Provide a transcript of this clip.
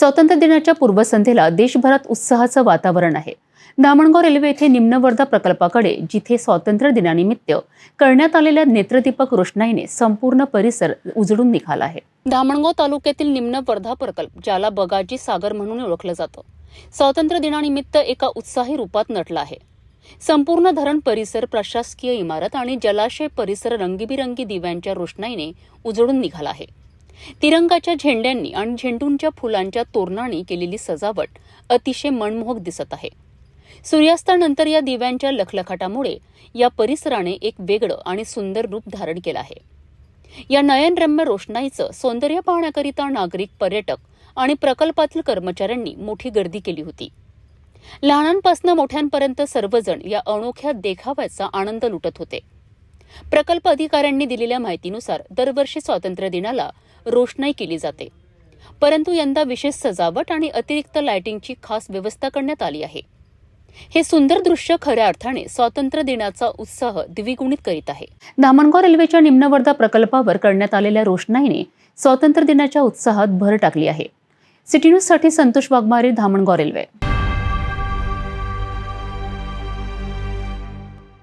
स्वातंत्र्य दिनाच्या पूर्वसंध्येला देशभरात उत्साहाचं वातावरण आहे. दामणगाव रेल्वे येथे निम्न वर्धा प्रकल्पाकडे जिथे स्वातंत्र्य दिनानिमित्त करण्यात आलेल्या नेत्रदीपक रोषणाईने संपूर्ण परिसर उजळून निघाला आहे. धामणगाव तालुक्यातील निम्न वर्धा प्रकल्प ज्याला बगाजी सागर म्हणून ओळखलं जातं स्वातंत्र्य दिनानिमित्त एका उत्साही रूपात नटला आहे. संपूर्ण धरण परिसर प्रशासकीय इमारत आणि जलाशय परिसर रंगीबिरंगी दिव्यांच्या रोषणाईने उजळून निघाला आहे. तिरंगाच्या झेंड्यांनी आणि झेंडूंच्या फुलांच्या तोरणांनी केलेली सजावट अतिशय मनमोहक दिसत आहे. सूर्यास्तानंतर या दिव्यांच्या लखलखाटामुळे या परिसराने एक वेगळं आणि सुंदर रूप धारण केलं आहे. या नयनरम्य रोषणाईचं सौंदर्य पाहण्याकरिता नागरिक पर्यटक आणि प्रकल्पातील कर्मचाऱ्यांनी मोठी गर्दी केली होती. लहानांपासून मोठ्यांपर्यंत सर्वजण या अनोख्या देखाव्याचा आनंद लुटत होते. प्रकल्प अधिकाऱ्यांनी दिलेल्या माहितीनुसार दरवर्षी स्वातंत्र्य दिनाला रोषणाई केली जाते. परंतु यंदा विशेष सजावट आणि अतिरिक्त लाइटिंगची खास व्यवस्था करण्यात आली आहे. हे सुंदर दृश्य खऱ्या अर्थाने स्वातंत्र्य दिनाचा उत्साह द्विगुणित करीत आहे. धामणगाव रेल्वेच्या निम्नवर्धा प्रकल्पावर करण्यात आलेल्या रोषणाईने स्वातंत्र्य दिनाच्या उत्साहात भर टाकली आहे. सिटी न्यूजसाठी संतोष वाघमारे धामणगाव रेल्वे.